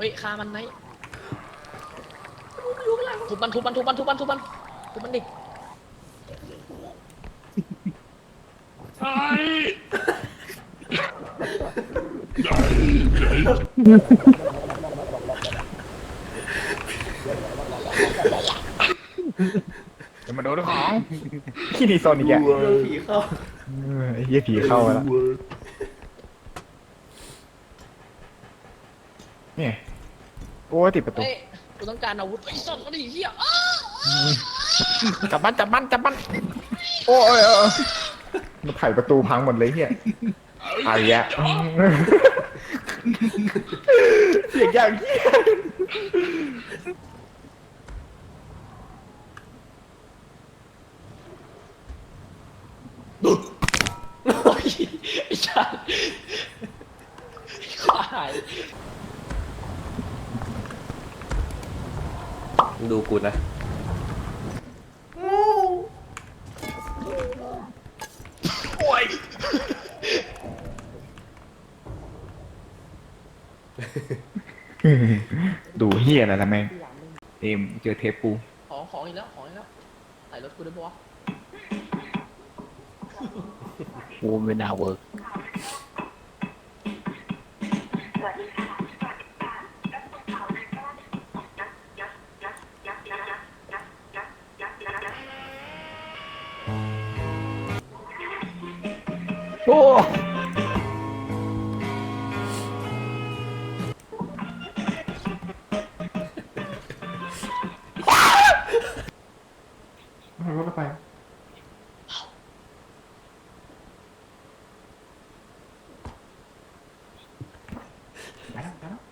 เฮ้ยฆ่ามันไหนทุบมันทุบมันทุบมันทุบมันทุบมันทุบมันดิเดี๋ยวมาโดนของขี้นี่โซนอีกแกผีเข้าไอ้เหี้ยผีเข้าแล้วเนี่ย โอ้ยติดประตูเฮ้ยกูต้องการอาวุธไอ้สัตว์มันดิเหี้ยอ้าจับมันจับมันจับมันโอ้ยเออเออมันไขประตูพังหมดเลยเฮียไอ้แยะเสียงอย่างเฮียโอ้ยไอ้สัตว์ขาหาย ดูกูนะ โอ้ยดูเฮียอะไรละแม่งเอ็มเจอเทปกูของของอีกแล้วของอีกแล้วใส่รถกูได้ปะวะ กูไม่น่าเวิร์ก โอ้รถไปไปแล้วไปแล้ว